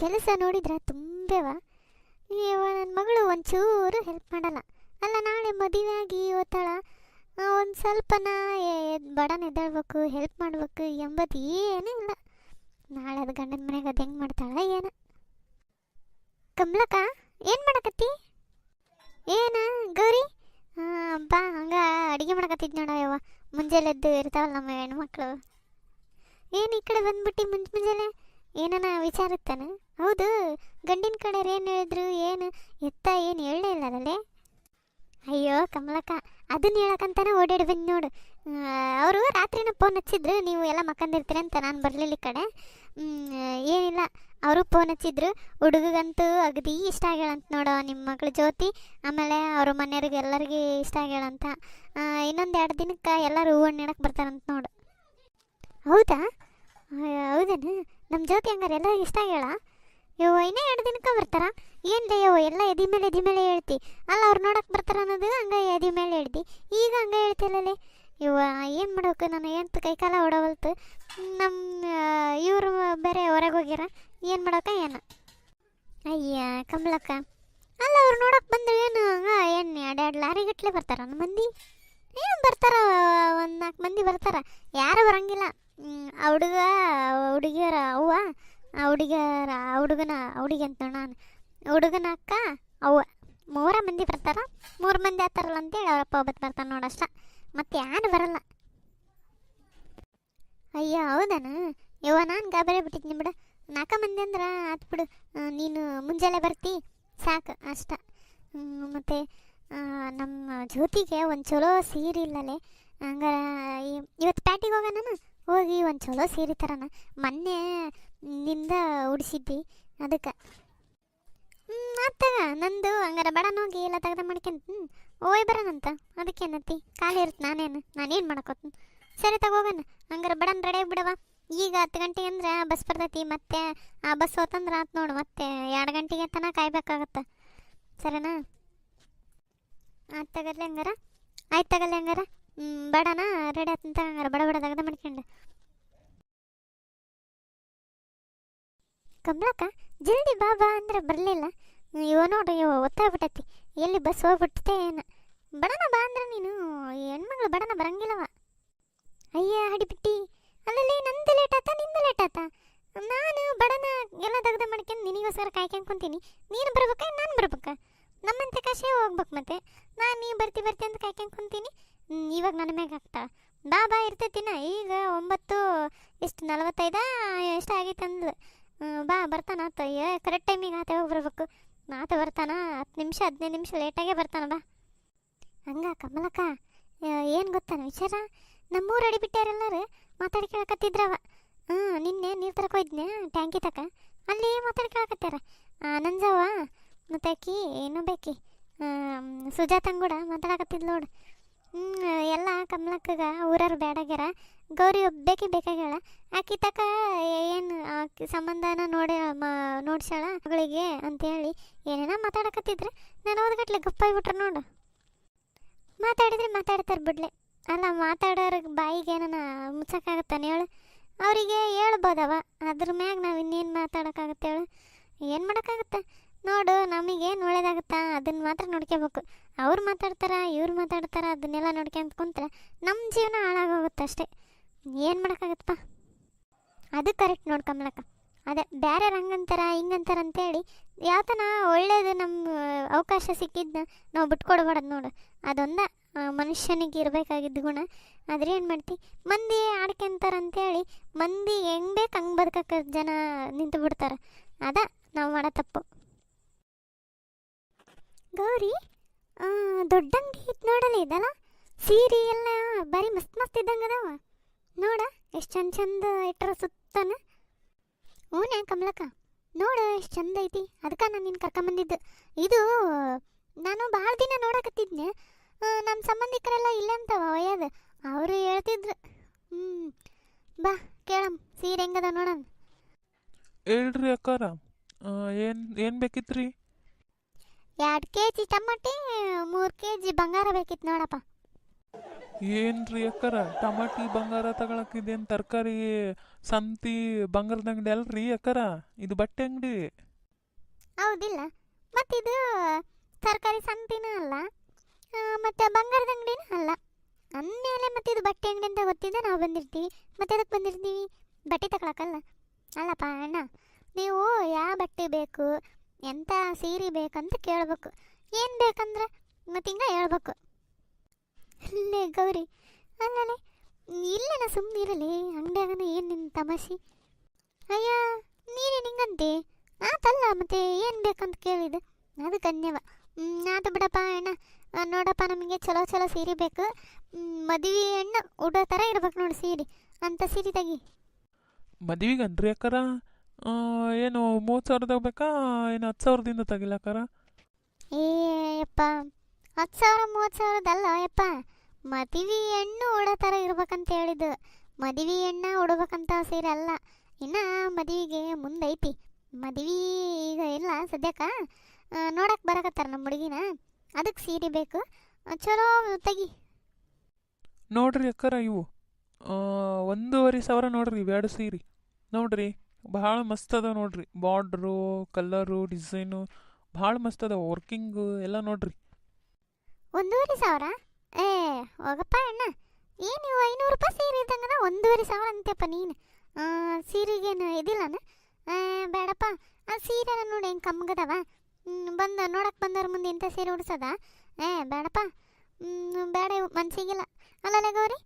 ಕೆಲಸ ನೋಡಿದ್ರೆ ತುಂಬೆವ ಇವ ನನ್ನ ಮಗಳು ಒಂಚೂರು ಹೆಲ್ಪ್ ಮಾಡಲ್ಲ. ಅಲ್ಲ, ನಾಳೆ ಮದುವೆ ಆಗಿ ಓದ್ತಾಳ ಒಂದು ಸ್ವಲ್ಪನ ಬಡ ಎದ್ದೇಳ್ಬೇಕು ಹೆಲ್ಪ್ ಮಾಡ್ಬೇಕು ಎಂಬುದು ಏನೂ ಇಲ್ಲ. ನಾಳೆ ಅದು ಗಂಡನ ಮನೆಗೆ ಅದು ಹೆಂಗೆ ಮಾಡ್ತಾಳ ಏನ? ಕಮಲಕ್ಕ, ಏನು ಮಾಡಕತ್ತಿ? ಏನ, ಗೌರಿ? ಬಾ, ಹಂಗ ಅಡಿಗೆ ಮಾಡಕತ್ತಿದ್ ಮುಂಜಾನೆ ಎದ್ದು ಇರ್ತಾವಲ್ಲ ನಮ್ಮ ಹೆಣ್ಮಕ್ಳು. ಏನು ಈ ಕಡೆ ಬಂದ್ಬಿಟ್ಟು ಮುಂಜ್ ಮುಂಜಾನೆ? ಏನನ ವಿಚಾರ ಇತ್ತಾನ ಹೌದು, ಗಂಡಿನ ಕಡೆಯವ್ರು ಏನು ಹೇಳಿದ್ರು, ಏನು, ಎತ್ತ ಏನು ಹೇಳಲೇ ಇಲ್ಲದಲ್ಲೇ ಅಯ್ಯೋ, ಕಮಲಕ್ಕ ಅದನ್ನ ಹೇಳಕ್ಕಂತಾನೆ ಓಡಾಡಿ ಬಂದು ನೋಡು. ಅವರು ರಾತ್ರಿನ ಫೋನ್ ಹಚ್ಚಿದ್ರು, ನೀವು ಎಲ್ಲ ಮಕ್ಕಂದಿರ್ತೀರಿ ಅಂತ ನಾನು ಬರಲಿಲ್ಲ ಈ ಕಡೆ. ಏನಿಲ್ಲ, ಅವರು ಫೋನ್ ಹಚ್ಚಿದ್ರು, ಹುಡುಗಗಂತೂ ಅಗದಿ ಇಷ್ಟ ಆಗ್ಯಾಳಂತ ನೋಡೋ ನಿಮ್ಮ ಮಗಳು ಜ್ಯೋತಿ, ಆಮೇಲೆ ಅವ್ರ ಮನೆಯವ್ರಿಗೆ ಎಲ್ಲರಿಗೆ ಇಷ್ಟ ಆಗ್ಯಾಳಂತ. ಇನ್ನೊಂದು ಎರಡು ದಿನಕ್ಕೆ ಎಲ್ಲರೂ ಹೂವು ಹಣ್ಣು ಬರ್ತಾರಂತ ನೋಡು. ಹೌದಾ? ಹೌದೇನು? ನಮ್ಮ ಜ್ಯೋತಿ ಹಂಗಾರೆ ಎಲ್ಲರಿಗೂ ಇಷ್ಟ ಆಗ್ಯಾಳ? ಯವ್ವ, ಇನ್ನೇ ಎರಡು ದಿನಕ್ಕೆ ಬರ್ತಾರ? ಏನ್ಲೇ ಯವ್ವ, ಎಲ್ಲ ಎದಿ ಮೇಲೆ ಎದಿ ಮೇಲೆ ಹೇಳ್ತಿ. ಅಲ್ಲ, ಅವ್ರು ನೋಡಕ್ಕೆ ಬರ್ತಾರ ಅನ್ನೋದು ಹಂಗೆ ಎದಿ ಮೇಲೆ ಹೇಳ್ತಿ ಈಗ ಹಂಗೆ ಹೇಳ್ತಿಲ್ಲಲೇ ಇವ ಏನು ಮಾಡ್ಬೇಕು ನಾನು? ಏನು ಕೈಕಾಲ ಓಡವಲ್ತು? ನಮ್ಮ ಇವರು ಬೇರೆ ಹೊರಗೆ ಹೋಗ್ಯಾರ. ಏನು ಮಾಡೋಕ ಏನು? ಅಯ್ಯ, ಕಮಲಕ್ಕ. ಅಲ್ಲ, ಅವ್ರು ನೋಡಕ್ಕೆ ಬಂದ್ರೆ ಏನು? ಏನು, ಎರಡು ಎರಡು ಲಾರಿ ಗಟ್ಲೆ ಬರ್ತಾರ ಮಂದಿ? ಏನು ಬರ್ತಾರ? ಒಂದು ನಾಲ್ಕು ಮಂದಿ ಬರ್ತಾರ. ಯಾರು ಬರಂಗಿಲ್ಲ. ಆ ಹುಡುಗ ಹುಡುಗಿಯರ ಅವ್ವ. ಆ ಹುಡುಗಿಯರ, ಆ ಹುಡುಗನ ಹುಡುಗಿ ಅಂತ ನಾನು. ಹುಡುಗನ ಅಕ್ಕ ಅವ್ವ ಮೂರ ಮಂದಿ ಬರ್ತಾರ. ಮೂರು ಮಂದಿ ಆತಾರಲ್ಲ ಅಂತೇಳಿ ಅವರಪ್ಪ ಒಬ್ಬತ್ತು ಬರ್ತಾನೆ ನೋಡಷ್ಟ ಮತ್ತೆ ಯಾರು ಬರಲ್ಲ. ಅಯ್ಯ, ಹೌದನ? ಯವ್ವ, ನಾನು ಗಾಬರಿ ಬಿಟ್ಟಿದ್ನಿ ಬಿಡ. ನಾಲ್ಕು ಮಂದಿ ಅಂದ್ರೆ ಆತು ಬಿಡು. ನೀನು ಮುಂಜಾನೆ ಬರ್ತಿ, ಸಾಕು, ಅಷ್ಟ. ಮತ್ತು ನಮ್ಮ ಜ್ಯೋತಿಗೆ ಒಂದು ಚಲೋ ಸೀರೆ ಇಲ್ಲಲೇ. ಹಂಗಾರೆ ಇವತ್ತು ಪ್ಯಾಟಿಗೆ ಹೋಗೋಣ ಹೋಗಿ ಒಂದು ಚಲೋ ಸೀರೆ ತರೋಣ ಮೊನ್ನೆ ನಿಂದ ಉಡಿಸಿದ್ದಿ ಅದಕ್ಕೆ. ಆತಾಗ. ನಂದು ಹಂಗಾರ ಬಡನ ಹೋಗಿ ಎಲ್ಲ ತೆಗ್ದ ಮಾಡ್ಕೊಂತ ಓಯ್ ಬರೋಣಂತ. ಅದಕ್ಕೆ ಏನತ್ತಿ? ಖಾಲಿ ಇರುತ್ತೆ ನಾನೇನು ನಾನೇನು ಮಾಡಕೋತೀನಿ ಸರಿ ತಗೋಗನ ಹಂಗಾರ ಬಡನ್ ರೆಡಿ ಬಿಡವ ಈಗ ಹತ್ತು ಗಂಟೆಗೆ ಅಂದ್ರೆ ಬಸ್ ಬರ್ತೈತಿ, ಮತ್ತೆ ಆ ಬಸ್ ಹೋತಂದ್ರೆ ಆತು ನೋಡು, ಮತ್ತೆ ಎರಡು ಗಂಟೆಗೆ ತನಕ ಕಾಯ್ಬೇಕಾಗತ್ತೆ. ಸರಿನಾ? ಆಯ್ತು ತಗಲ್ಲ ಹಂಗಾರ. ಆಯ್ತು ತಗಲ್ಲಿ ಹಂಗಾರ. ಬಡನಾ? ರೆಡಿ ಆತಂತ ಹಂಗಾರ. ಬಡ ಬಡ, ತೆಗ್ದ ಮಾಡ್ಕೊಂಡು. ಕಮಲಕ್ಕ ಜಲ್ದಿ ಬಾ ಬಾ ಅಂದ್ರೆ ಬರಲಿಲ್ಲ. ಇವ ನೋಡು, ಇವ ಒತ್ತಾಗ್ಬಿಟ್ಟತಿ. ಎಲ್ಲಿ ಬಸ್ ಹೋಗ್ಬಿಟ್ಟತೆ ಏನು? ಬಡನ ಬಾ ಅಂದ್ರೆ ನೀನು ಹೆಣ್ಮಗಳು ಬಡನ ಬರಂಗಿಲ್ಲವ. ಅಯ್ಯ ಹಡಿಬಿಟ್ಟಿ ಅಲ್ಲಲ್ಲಿ ನಂದು ಲೇಟ್ ಆತ, ನಿಂದು ಲೇಟ್ ಆತ? ನಾನು ಬಡನ ಎಲ್ಲ ದಗ್ದ ಮಾಡ್ಕೊಂಡು ನಿನಗೋಸ್ಕರ ಕಾಯ್ಕೊಂಡು ಕುಂತೀನಿ. ನೀನು ಬರ್ಬೇಕಾ, ನಾನು ಬರ್ಬೇಕ? ನಮ್ಮಂತ ಕಷೆ ಹೋಗ್ಬೇಕು ಮತ್ತೆ. ನಾನು ನೀ ಬರ್ತಿ ಬರ್ತಿ ಅಂತ ಕಾಯ್ಕೊಂಡು ಕುಂತೀನಿ. ಇವಾಗ ನನ್ನ ಮ್ಯಾಗ ಆಗ್ತಾ ಬಾ ಬಾ ಇರ್ತೈತಿನ ಈಗ ಒಂಬತ್ತು, ಎಷ್ಟು ನಲವತ್ತೈದ, ಎಷ್ಟು ಆಗೈತೆ ಅಂದ್ಲು ಬಾ, ಬರ್ತಾನ ಆತ. ಕರೆಕ್ಟ್ ಟೈಮಿಗೆ ಆತ ಹೋಗಿ ಬರ್ಬೇಕು? ಆತ, ಬರ್ತಾನ. ಹತ್ತು ನಿಮಿಷ, ಹದಿನೈದು ನಿಮಿಷ ಲೇಟಾಗೆ ಬರ್ತಾನ, ಬಾ. ಹಂಗ, ಕಮಲಕ್ಕ ಏನು ಗೊತ್ತಾನ ವಿಚಾರ? ನಮ್ಮೂರು ಅಡಿ ಬಿಟ್ಟಾರೆಲ್ಲರೂ ಮಾತಾಡ್ಕೊಳಕತ್ತಿದ್ರವ ಹ್ಞೂ ನಿನ್ನೆ ನೀರು ತರಕ ಹೋಯ್ದ್ನೆ, ಟ್ಯಾಂಕಿ ತಕ. ಅಲ್ಲಿ ಮಾತಾಡ್ಕೊಳಕತ್ಯಾರ ನಂಜವ್ವ ಮತ್ತೆ ಆಕಿ ಏನು ಬೇಕಿ? ಸುಜಾತಂಗೂಡ ಮಾತಾಡಕತ್ತಿದ್ ನೋಡು. ಹ್ಞೂ ಕಮಲಕ್ಕಗ, ಊರವ್ರು ಬೇಡಾಗ್ಯಾರ ಗೌರಿ ಒಬ್ಬೇಕಿ ಬೇಕಾಗ್ಯಾಳ. ಆಕಿ ತಕ ಏನು ಸಂಬಂಧನ ನೋಡಿ ನೋಡ್ಸ್ಯಾಳ ಮಗಳಿಗೆ ಅಂತೇಳಿ ಏನೇನೋ ಮಾತಾಡಕತ್ತಿದ್ರೆ. ನಾನು ಓದ್ಗಟ್ಲೆ ಗಪ್ಪಾಗ್ಬಿಟ್ರೆ ನೋಡು. ಮಾತಾಡಿದ್ರೆ ಮಾತಾಡ್ತಾರೆ ಬಿಡ್ಲೆ. ಅಲ್ಲ, ಮಾತಾಡೋರಿಗೆ ಬಾಯಿಗೆ ಏನನ ಮುಚ್ಚಕ್ಕಾಗತ್ತಾನೆ ಹೇಳು? ಅವರಿಗೆ ಹೇಳ್ಬೋದವ. ಅದ್ರ ಮ್ಯಾಗ ನಾವು ಇನ್ನೇನು ಮಾತಾಡೋಕ್ಕಾಗತ್ತೆ ಹೇಳು? ಏನು ಮಾಡೋಕ್ಕಾಗುತ್ತೆ? ನೋಡು, ನಮಗೇನು ಒಳ್ಳೇದಾಗುತ್ತಾ? ಅದನ್ನ ಮಾತ್ರ ನೋಡ್ಕೋಬೇಕು ಅವ್ರು ಮಾತಾಡ್ತಾರ, ಇವ್ರು ಮಾತಾಡ್ತಾರ, ಅದನ್ನೆಲ್ಲ ನೋಡ್ಕೊಂತ ಕುಂತ್ರೆ ನಮ್ಮ ಜೀವನ ಹಾಳಾಗೋಗುತ್ತೆ ಅಷ್ಟೇ. ಏನು ಮಾಡೋಕ್ಕಾಗತ್ತಪ್ಪ ಅದು ಕರೆಕ್ಟ್ ನೋಡಿ ಕಮಲಕ್ಕ. ಅದೇ ಬೇರೆ ಹಂಗಂತಾರ, ಹಿಂಗಂತಾರ ಅಂತೇಳಿ ಯಾವತನ ಒಳ್ಳೇದು ನಮ್ಮ ಅವಕಾಶ ಸಿಕ್ಕಿದ್ನ ನಾವು ಬಿಟ್ಕೊಡ್ಬಾರ್ದು ನೋಡು. ಅದೊಂದ ಮನುಷ್ಯನಿಗೆ ಇರಬೇಕಾಗಿದ್ದ ಗುಣ. ಆದರೆ ಏನು ಮಾಡ್ತಿ? ಮಂದಿ ಆಡ್ಕೊಂತಾರ ಅಂತೇಳಿ ಮಂದಿ ಹೆಂಗ್ ಬೇಕು ಹಂಗೆ ಬದುಕಕ್ಕೆ ಜನ ನಿಂತು ಬಿಡ್ತಾರೆ ಅದ, ನಾವು ಮಾಡೋ ತಪ್ಪು. ಗೌರಿ ದೊಡ್ಡ ಅಂಗಡಿ ಇತ್ತು ನೋಡಲ್ಲ ಇದಲ್ಲ? ಸೀರೆ ಎಲ್ಲ ಬರೀ ಮಸ್ತ್ ಮಸ್ತ್ ಇದ್ದಂಗೆ ಅದಾವ. ನೋಡ, ಎಷ್ಟು ಚಂದ ಚಂದ ಇಟ್ರ ಸುತ್ತನ. ಹ್ಞೂ ಕಮಲಕ್ಕ? ನೋಡು, ಎಷ್ಟು ಚಂದ ಐತಿ. ಅದಕ್ಕೆ ನಾನು ನಿನ್ನ ಕರ್ಕೊಂಬಂದಿದ್ದು. ಇದು, ನಾನು ಭಾಳ ದಿನ ನೋಡಕತ್ತಿದ್ನೆ ನಮ್ಮ ಸಂಬಂಧಿಕರೆಲ್ಲ ಇಲ್ಲ ಅಂತವ ಒಯ್ಯದು ಅವರು ಹೇಳ್ತಿದ್ರು. ಹ್ಞೂ ಬಾ, ಕೇಳಮ್, ಸೀರೆ ಹೆಂಗದ ನೋಡೋಣ. ಹೇಳ್ರಿ ಅಕ್ಕಾರ ಏನು ಏನು ಬೇಕಿತ್ರಿ? ಎರಡು ಕೆ ಜಿ ಟಮಾಟಿ ಮೂರು ಕೆ ಜಿ ಬಂಗಾರ ಬೇಕಿತ್ತು ನೋಡಪ್ಪ. ಏನ್ರಿ ಅಕ್ಕರ? ಟಮಾಟಿ ಬಂಗಾರ ತಗೊಳಕ್ ಇದೇನ್ ತರಕಾರಿ ಸಂತಿ ಬಂಗಾರದ ಅಂಗಡಿ ಅಲ್ರಿ ಅಕ್ಕರ? ಇದು ಬಟ್ಟೆ ಅಂಗಡಿ. ಹೌದಿಲ್ಲ. ಮತ್ತಿದು ತರಕಾರಿ ಸಂತಿನ ಅಲ್ಲ ಆ, ಮತ್ತೆ ಬಂಗಾರದ ಅಂಗಡಿನೂ ಅಲ್ಲ. ಅಂದಮೇಲೆ ಮತ್ತೆ ಇದು ಬಟ್ಟೆ ಅಂಗಡಿ ಅಂತ ಗೊತ್ತಿದ್ದ ನಾವು ಬಂದಿರ್ತೀವಿ. ಮತ್ತೆ ಅದಕ್ಕೆ ಬಂದಿರ್ತೀವಿ? ಬಟ್ಟೆ ತಗೊಳಕಲ್ಲ ಅಲ್ಲಪ್ಪ ಅಣ್ಣ ನೀವು ಯಾವ ಬಟ್ಟೆ ಬೇಕು? ಎಂಥ ಸೀರೆ ಬೇಕಂತ ಕೇಳ್ಬೇಕು. ಏನು ಬೇಕಂದ್ರೆ ಮತ್ತೆ ಹಿಂಗೆ ಹೇಳ್ಬೇಕು. ಇಲ್ಲೇ ಗೌರಿ, ಅಲ್ಲಲೇ ಇಲ್ಲೇನ ಸುಮ್ಮನೆ ಇರಲಿ ಅಂಗಡಿಯಾಗನ ಏನು ನಿನ್ನ ತಮಾಷೆ? ಅಯ್ಯ ನೀನೇನು ಹಿಂಗಂತೆ ಆತಲ್ಲ ಮತ್ತೆ ಏನು ಬೇಕಂತ ಕೇಳಿದೆ? ಅದು ಕನ್ಯವ. ಅದು ಬಿಡಪ್ಪ ಅಣ್ಣ. ನೋಡಪ್ಪ, ನಮಗೆ ಚಲೋ ಚಲೋ ಸೀರೆ ಬೇಕು. ಮದುವೆ ಹೆಣ್ಣು ಉಡೋ ಥರ ಇರ್ಬೇಕು ನೋಡಿ ಸೀರೆ. ಅಂತ ಸೀರೆ ತೆಗಿ. ಮದ್ವಿಗನ್ರಿ ಅಕ್ಕರ? ಏನು ಮೂವತ್ತು ಸಾವಿರದ ಬೇಕಾ ಏನು ಹತ್ತು ಸಾವಿರದಿಂದ ತೆಗಿಲಕ್ಕಾರ ಏ ಯಪ್ಪ. ಹತ್ತು ಸಾವಿರ ಮೂವತ್ತು ಸಾವಿರದಲ್ಲ ಯಪ್ಪ. ಮದುವೆ ಹೆಣ್ಣು ಉಡೋ ಥರ ಇರ್ಬೇಕಂತ ಹೇಳಿದ್ದು. ಮದುವೆ ಹೆಣ್ಣ ಉಡ್ಬೇಕಂತ ಸೀರೆ ಅಲ್ಲ ಇನ್ನು ಮದುವೆಗೆ ಮುಂದೈತಿ. ಮದುವೆ ಈಗ ಇಲ್ಲ ಸದ್ಯಕ್ಕೆ. ನೋಡಕ್ಕೆ ಬರಕತ್ತಾರ ನಮ್ಮ ಹುಡುಗಿನ. ಅದಕ್ಕೆ ಸೀರೆ ಬೇಕು. ಚಲೋ ತೆಗಿ. ನೋಡ್ರಿ ಅಕ್ಕರ ಇವು. ಒಂದೂವರೆ ಸಾವಿರ ನೋಡ್ರಿ ಇವೆರಡು ಸೀರೆ. ನೋಡ್ರಿ. ಭಾಳ ಮಸ್ತ್ ಅದ ನೋಡ್ರಿ. ಬಾರ್ಡ್ರು ಕಲರು ಡಿಸೈನು ಭಾಳ ಮಸ್ತ್ ಅದ ವರ್ಕಿಂಗು ಎಲ್ಲ ನೋಡ್ರಿ. ಒಂದೂವರೆ ಸಾವಿರ? ಏ, ಹೋಗಪ್ಪ ಅಣ್ಣ. ಏನು ನೀವು ಐನೂರು ರೂಪಾಯಿ ಸೀರೆ ಇದ್ದಂಗನ ಒಂದೂವರೆ ಸಾವಿರ ಅಂತೆಪ್ಪ ನೀನು. ಸೀರೆಗೇನು ಇದಿಲ್ಲನ? ಬೇಡಪ್ಪ. ಆ ಸೀರೆ ನೋಡಿ ಹೆಂಗೆ ಕಮ್ಗದವ. ಬಂದು ನೋಡಕ್ಕೆ ಬಂದವ್ರ ಮುಂದೆ ಇಂಥ ಸೀರೆ ಉಡ್ಸದ? ಏ, ಬೇಡಪ್ಪ. ಬೇಡ, ಮನ್ಸಿಗಿಲ್ಲ. ಅಲ್ಲ ಗೌರಿ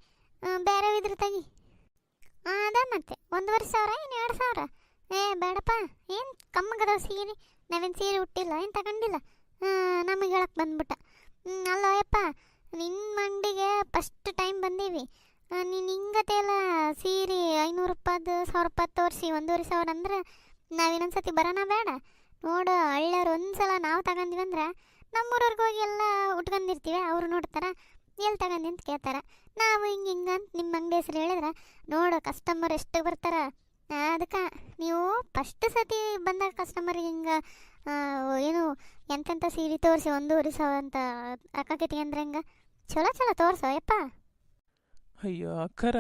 ಬೇರೆ ಇದ್ರ ತೆಗಿ. ಅದ ಮತ್ತೆ. ಒಂದೂವರೆ ಸಾವಿರ ಏನು ಎರಡು ಸಾವಿರ. ಏ, ಬೇಡಪ್ಪ. ಏನು ಕಮ್ಮಗದವ ಸೀರೆ? ನಾವೇನು ಸೀರೆ ಹುಟ್ಟಿಲ್ಲ ಏನು ತಗೊಂಡಿಲ್ಲ? ನಮಗೆ ಹೇಳಕ್ಕೆ ಬಂದ್ಬಿಟ್ಟ. ಅಲ್ಲ, ಯಪ್ಪ. ನಿಮ್ಮ ಅಂಗಡಿಗೆ ಫಸ್ಟ್ ಟೈಮ್ ಬಂದೀವಿ. ನೀನು ಹಿಂಗತೆ ಎಲ್ಲ ಸೀರೆ ಐನೂರು ರೂಪಾಯ್ದು, ಸಾವಿರ ರೂಪಾಯಿ ತೋರಿಸಿ, ಒಂದೂವರೆ ಸಾವಿರ ಅಂದ್ರೆ ನಾವು ಇನ್ನೊಂದ್ಸತಿ ಬರೋಣ ಬೇಡ. ನೋಡು ಹಳ್ಳಿಯವ್ರು ಒಂದ್ಸಲ ನಾವು ತಗೊಂಡಿವಂದ್ರೆ ನಮ್ಮೂರವ್ರಿಗೆ ಹೋಗಿ ಎಲ್ಲ ಉಟ್ಕೊಂಡಿರ್ತೀವಿ, ಅವರು ನೋಡ್ತಾರ. ಎಲ್ಲಿ ತಗೊಂಡಿ ಅಂತ ಕೇಳ್ತಾರೆ. ನಾವು ಹಿಂಗೆ ಅಂತ ನಿಮ್ಮ ಅಂಗಡಿ ಹೆಸ್ರು ಹೇಳಿದ್ರೆ, ನೋಡು ಕಸ್ಟಮರ್ ಎಷ್ಟು ಬರ್ತಾರ. ಅದಕ್ಕೆ ನೀವು ಫಸ್ಟ್ ಸತಿ ಬಂದಾಗ ಕಸ್ಟಮರ್ ಹಿಂಗೆ ಏನು ಎಂತೆಂಥ ಸೀರೆ ತೋರಿಸಿ ಒಂದೂವರೆ ಸಾವಿರ ಅಂತ ಅಕ್ಕಕೈತಿ ಅಂದ್ರೆ ಹಿಂಗೆ? ಚಲೋ ಚಲೋ ತೋರಿಸೋ, ಯಪ್ಪ. ಅಯ್ಯೋ, ಅಕ್ಕರ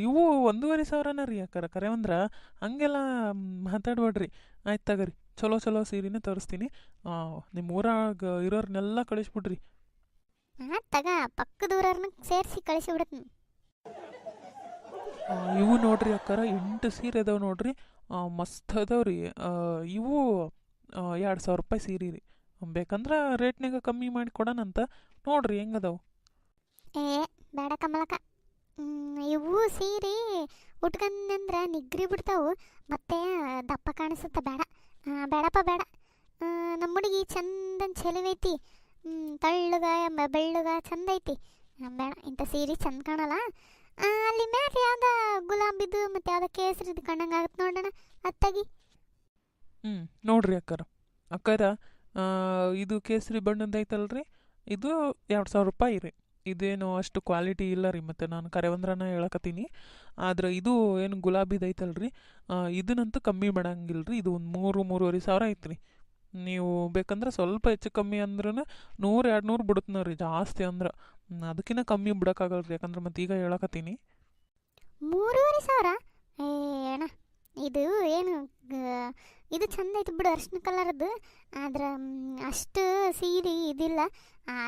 ಇವು ಒಂದೂವರೆ ಸಾವಿರನ ರೀ ಅಕ್ಕರ. ಕರೆ ಅಂದ್ರೆ ಹಂಗೆಲ್ಲ ಮಾತಾಡ್ಬೇಡ್ರಿ. ಆಯ್ತು ತಗರಿ. ಚಲೋ ಚಲೋ ಸೀರೆನೇ ತೋರಿಸ್ತೀನಿ. ನಿಮ್ಮ ಊರಾಗ ಇರೋರ್ನೆಲ್ಲ ಕಳಿಸ್ಬಿಡ್ರಿ. ಹಾಂ ತಗ ಪಕ್ಕದೂರವ್ರನ್ನ ಸೇರಿಸಿ ಕಳಿಸಿ ಬಿಡ್ತೀನಿ. ಇವು ನೋಡ್ರಿ ಅಕ್ಕರ ಎಂಟು ಸೀರೆ ಅದಾವ ನೋಡ್ರಿ. ಮಸ್ತ್ ಅದಾವ್ರಿ. ಆ, ಇವು ಎರಡು ಸಾವಿರ ರೂಪಾಯಿ ಸೀರೆ ರೀ. ಬೇಕಂದ್ರೆ ರೇಟ್ನಾಗ ಕಮ್ಮಿ ಮಾಡಿ ಕೊಡೋಣಂತ ನೋಡ್ರಿ ಹೆಂಗದಾವು ಏ ಬೇಡ ಕಮಲಕ ಇವು ಸೀರೆ ಉಟ್ಕಂದ್ರೆ ನಿಗ್ರಿ ಬಿಡ್ತಾವು. ಮತ್ತೆ ದಪ್ಪ ಕಾಣಿಸುತ್ತೆ ಬೇಡ. ಬೇಡಪ್ಪ ಬೇಡ. ನಮ್ಮ ಹುಡುಗಿ ಚಂದನ್ ಚೆಲುವೈತಿ. ತಳ್ಳಗ ಬೆಳ್ಳಗ ಚಂದ ಐತಿ. ಬೇಡ, ಇಂಥ ಸೀರೆ ಚಂದ ಕಾಣಲ್ಲ. ಅಲ್ಲಿ ಮ್ಯಾಲೆ ಯಾವ್ದ ಗುಲಾಬಿದು ಮತ್ತೆ ಯಾವ್ದ ಕೇಸರಿದು ಕಣ್ಣಂಗೆ ಆಗುತ್ತೆ ನೋಡೋಣ. ಅತ್ತಾಗಿ. ಹ್ಞೂ ನೋಡ್ರಿ ಅಕ್ಕರ. ಅಕ್ಕರ ಇದು ಕೇಸರಿ ಬಣ್ಣದ ಐತಲ್ರಿ? ಇದು ಎರಡು ಸಾವಿರ ರೂಪಾಯಿ ರೀ. ಇದೇನು ಅಷ್ಟು ಕ್ವಾಲಿಟಿ ಇಲ್ಲ ರೀ ಮತ್ತು ನಾನು ಕರೆವಂದ್ರನ ಹೇಳಕತ್ತೀನಿ. ಆದ್ರೆ ಇದು ಏನು ಗುಲಾಬಿದು ಐತಲ್ರಿ? ಇದನ್ನಂತೂ ಕಮ್ಮಿ ಮಾಡಂಗಿಲ್ಲ ರೀ ಇದು ಒಂದು ಮೂರು, ಮೂರುವರೆ ಸಾವಿರ ಐತ್ರಿ. ನೀವು ಬೇಕಂದ್ರೆ ಸ್ವಲ್ಪ ಹೆಚ್ಚು ಕಮ್ಮಿ ಅಂದ್ರೂ ನೂರು, ಎರಡು ನೂರು ಬಿಡುತ್ತೆ ಜಾಸ್ತಿ ಅಂದ್ರೆ. ಅದಕ್ಕಿಂತ ಕಮ್ಮಿ ಬಿಡೋಕ್ಕಾಗಲ್ಲ ರೀ ಯಾಕಂದ್ರೆ ಮತ್ತೆ ಈಗ ಹೇಳಕತ್ತೀನಿ. ಮೂರುವರೆ ಸಾವಿರ? ಏ ಇದು ಏನು ಇದು ಚಂದ ಐತೆ ಬಿಡು ಅರ್ಶಿನ ಕಲರ್ದು. ಆದ್ರೆ ಅಷ್ಟು ಸೀರೆ ಇದಿಲ್ಲ.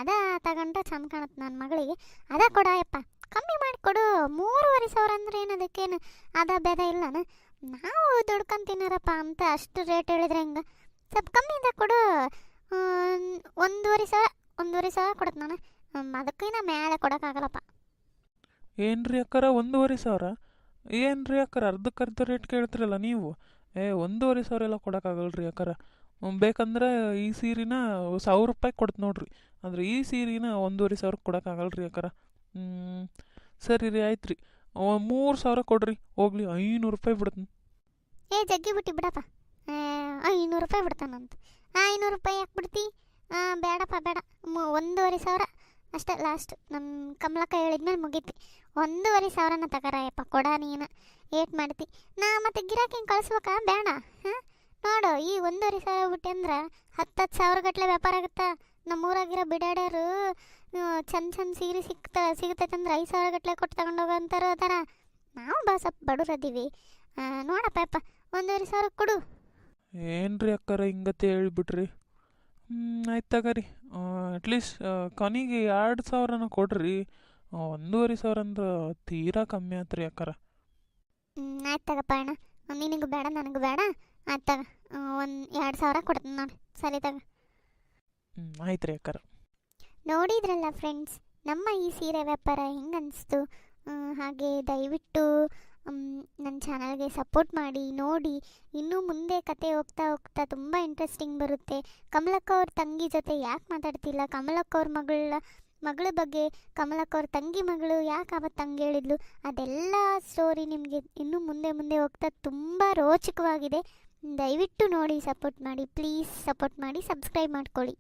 ಅದ ತಗೊಂಡ್ರೆ ಚಂದ ಕಾಣುತ್ತೆ ನನ್ನ ಮಗಳಿಗೆ. ಅದ ಕೊಡಯಪ್ಪ. ಕಮ್ಮಿ ಮಾಡಿ ಕೊಡು. ಮೂರುವರೆ ಸಾವಿರ ಅಂದ್ರೆ ಏನು ಅದಕ್ಕೇನು? ಅದ ಬೇದ ಇಲ್ಲನ? ನಾವು ದುಡ್ಕೊಂಡ್ ತಿನ್ನೋರಪ್ಪ ಅಂತ ಅಷ್ಟು ರೇಟ್ ಹೇಳಿದ್ರೆ ಹೆಂಗೆ? ಸ್ವಲ್ಪ ಕಮ್ಮಿಯಿಂದ ಕೊಡು. ಒಂದೂವರೆ ಸಾವಿರ ಒಂದೂವರೆ ಸಾವಿರ ಕೊಡುತ್ತೆ ನಾನು. ಅದಕ್ಕಿನ್ನ ಮೇಲೆ ಕೊಡೋಕ್ಕಾಗಲ್ಲಪ್ಪ. ಏನ್ರಿ ಅಕ್ಕರ ಒಂದೂವರೆ ಸಾವಿರ? ಏನ್ರಿ ಅಕ್ಕರ ಅರ್ಧಕ್ಕೆ ಅರ್ಧ ರೇಟ್ ಕೇಳ್ತಿರಲ್ಲ ನೀವು? ಏ ಒಂದೂವರೆ ಸಾವಿರ ಎಲ್ಲ ಕೊಡೋಕ್ಕಾಗಲ್ಲ ರೀ ಅಕ್ಕರ ಬೇಕಂದ್ರೆ ಈ ಸೀರಿನ ಸಾವಿರ ರೂಪಾಯಿ ಕೊಡ್ತು ನೋಡ್ರಿ. ಅಂದ್ರೆ ಈ ಸೀರಿನ ಒಂದೂವರೆ ಸಾವಿರ ಕೊಡೋಕ್ಕಾಗಲ್ಲ ರೀ ಅಕ್ಕರ. ಹ್ಞೂ ಸರಿ ರೀ ಆಯ್ತು ರೀ ಮೂರು ಸಾವಿರ ಕೊಡ್ರಿ. ಹೋಗ್ಲಿ ಐನೂರು ರೂಪಾಯಿ ಬಿಡ್ತೀನಿ ಏ ಜಗ್ಗಿ ಬಿಟ್ಟು ಬಿಡಪ್ಪ. ಐನೂರು ರೂಪಾಯಿ ಬಿಡ್ತಾನಂತ. ಐನೂರು ರೂಪಾಯಿ ಯಾಕೆ ಬಿಡ್ತಿ? ಬೇಡಪ್ಪ, ಬೇಡ. ಒಂದೂವರೆ ಸಾವಿರ. ಅಷ್ಟೇ ಲಾಸ್ಟ್ ನಮ್ಮ ಕಮಲಕ್ಕ ಹೇಳಿದ್ಮೇಲೆ ಮುಗೀತಿ. ಒಂದೂವರೆ ಸಾವಿರನ ತಗರಾಯಪ್ಪ, ಕೊಡ ನೀನು. ಏಟ್ ಮಾಡ್ತಿ. ನಾ ಮತ್ತೆ ಗಿರಾಕಿ ಹಿಂಗೆ ಕಳಿಸ್ಬೇಕಾ? ಬೇಡ, ಹಾಂ? ನೋಡು, ಈ ಒಂದೂವರೆ ಸಾವಿರ ಬಿಟ್ಟೆ ಅಂದ್ರೆ ಹತ್ತು ಹತ್ತು ಸಾವಿರ ಗಟ್ಟಲೆ ವ್ಯಾಪಾರ ಆಗುತ್ತಾ? ನಮ್ಮೂರಾಗಿರೋ ಬಿಡಾಡ್ಯಾರು ಚಂದ ಚಂದ ಸೀರೆ ಸಿಗ್ತಾ ಅಂದ್ರೆ ಐದು ಸಾವಿರ ಗಟ್ಟಲೆ ಕೊಟ್ಟು ತಗೊಂಡೋಗ ಅಂತಾರ ನಾವು ಬಾ, ಸ್ವಲ್ಪ ಬಡವ್ರದೀವಿ ನೋಡಪ್ಪ ಯಪ್ಪ, ಒಂದೂವರೆ ಸಾವಿರ ಕೊಡು. ಏನ್ರಿ ಅಕ್ಕಾರ ಹಿಂಗತ್ತೆ ಹೇಳ್ಬಿಟ್ರಿ? ಹ್ಞೂ ಆಯ್ತು ತಗರಿ. ಅಟ್ಲೀಸ್ಟ್ ಕೊನೆಗೆ ಎರಡು ಸಾವಿರನ ಕೊಡ್ರಿ. ಒಂದೂವರೆ ಸಾವಿರ ಅಂದ್ರೆ ತೀರಾ ಕಮ್ಮಿ ಆತ್ರಿ ಅಕ್ಕಾರ. ಆಯ್ತು ತಗಪ್ಪ ಅಣ್ಣ. ನಿನಗೆ ಬೇಡ ನನಗೆ ಬೇಡ. ಆಯ್ತು ತಗ. ಒಂದು ಎರಡು ಸಾವಿರ ಕೊಡ್ತೀನಿ ನೋಡಿ ಸರಿ ತಗ. ಆಯ್ತು ರೀ ಅಕ್ಕಾರ. ನೋಡಿದ್ರಲ್ಲ ಫ್ರೆಂಡ್ಸ್ ನಮ್ಮ ಈ ಸೀರೆ ವ್ಯಾಪಾರ ಹೆಂಗೆ ಅನಿಸ್ತು? ಹಾಗೆ ದಯವಿಟ್ಟು ನನ್ನ ಚಾನಲ್ಗೆ ಸಪೋರ್ಟ್ ಮಾಡಿ, ನೋಡಿ. ಇನ್ನೂ ಮುಂದೆ ಕತೆ ಹೋಗ್ತಾ ಹೋಗ್ತಾ ತುಂಬ ಇಂಟ್ರೆಸ್ಟಿಂಗ್ ಬರುತ್ತೆ. ಕಮಲಕ್ಕ ಅವ್ರ ತಂಗಿ ಜೊತೆ ಯಾಕೆ ಮಾತಾಡ್ತಿಲ್ಲ? ಕಮಲಕ್ಕ ಅವ್ರ ಮಗಳ ಮಗಳ ಬಗ್ಗೆ ಕಮಲಕ್ಕ ಅವ್ರ ತಂಗಿ ಮಗಳು ಯಾಕೆ ಅವತ್ತು ತಂಗಿ ಹೇಳಿದ್ಲು? ಅದೆಲ್ಲ ಸ್ಟೋರಿ ನಿಮಗೆ ಇನ್ನೂ ಮುಂದೆ ಮುಂದೆ ಹೋಗ್ತಾ ತುಂಬ ರೋಚಕವಾಗಿದೆ. ದಯವಿಟ್ಟು ನೋಡಿ, ಸಪೋರ್ಟ್ ಮಾಡಿ. ಪ್ಲೀಸ್ ಸಪೋರ್ಟ್ ಮಾಡಿ, ಸಬ್ಸ್ಕ್ರೈಬ್ ಮಾಡ್ಕೊಳ್ಳಿ.